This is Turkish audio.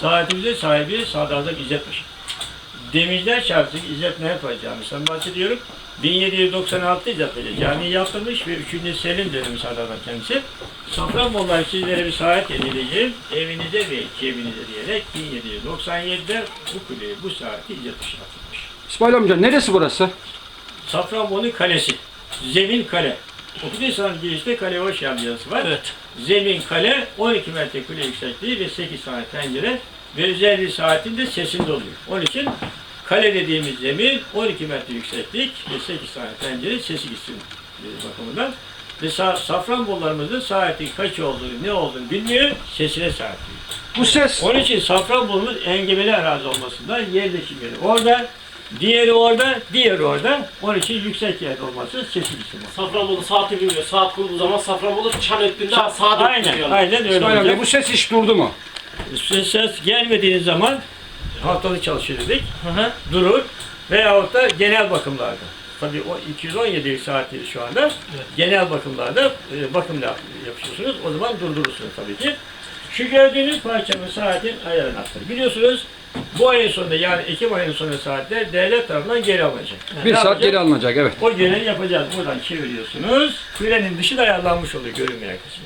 Saatimizin sahibi Sadrazam İzzet Paşa. Demirciler Çarşısı İzzet Mehmet Paşa Camisi'nden bahsediyorum. 1796 İzzet Paşa Camii yaptırmış ve 3. Selim dönemi Sadrazam kendisi. Safranbolu'dan sizlere bir saat edileceğim. Evinize ve cebinize diyerek 1797'de bu kuleyi, bu saati İzzet Paşa yaptırmış. İsmail amca neresi burası? Safranbolu Kalesi. Zemin kale. Okuduysanız girişte kale hoş geldin yazısı var. Evet. Zemin kale 12 metre kule yüksekliği ve 8 tane pencere ve özelliği saatinde sesinde oluyor. Onun için kale dediğimiz zemin 12 metre yükseklik ve 8 tane pencere sesi gitsin bakımından. Ve sa Safranbolularımızın saati kaç olduğunu, ne olduğunu bilmiyor, sesine sahip. Bu ses Onun için Safranbolu'nun engebeli arazi olmasından yerleşim yeri. Orada, diğeri orada, diğeri orada. Onun için yüksek yerde olması sesi gitsin. Safranbolu saati bilmiyor. Saat kurduğu zaman Safranbolu çan öttüğünde saat Aynen, öttürüyor. aynen öyle İsmail amca olacak. bu ses hiç durdu mu? Ses, ses gelmediğiniz zaman haftalık çalışır dedik, Hı hı. durur. Veyahut da genel bakımlarda. Tabii o 217 saati şu anda genel bakımlarda e, bakım yap- yapıyorsunuz. O zaman durdurursunuz tabii ki. Şu gördüğünüz parçanın saatin ayarını attır. Biliyorsunuz bu ayın sonunda yani Ekim ayının sonunda saatler devlet tarafından geri alınacak. Bir Ne saat yapacak? geri alınacak evet. O görevi yapacağız. Buradan çeviriyorsunuz. Kürenin dışı da ayarlanmış oluyor görünmeyen kısmı.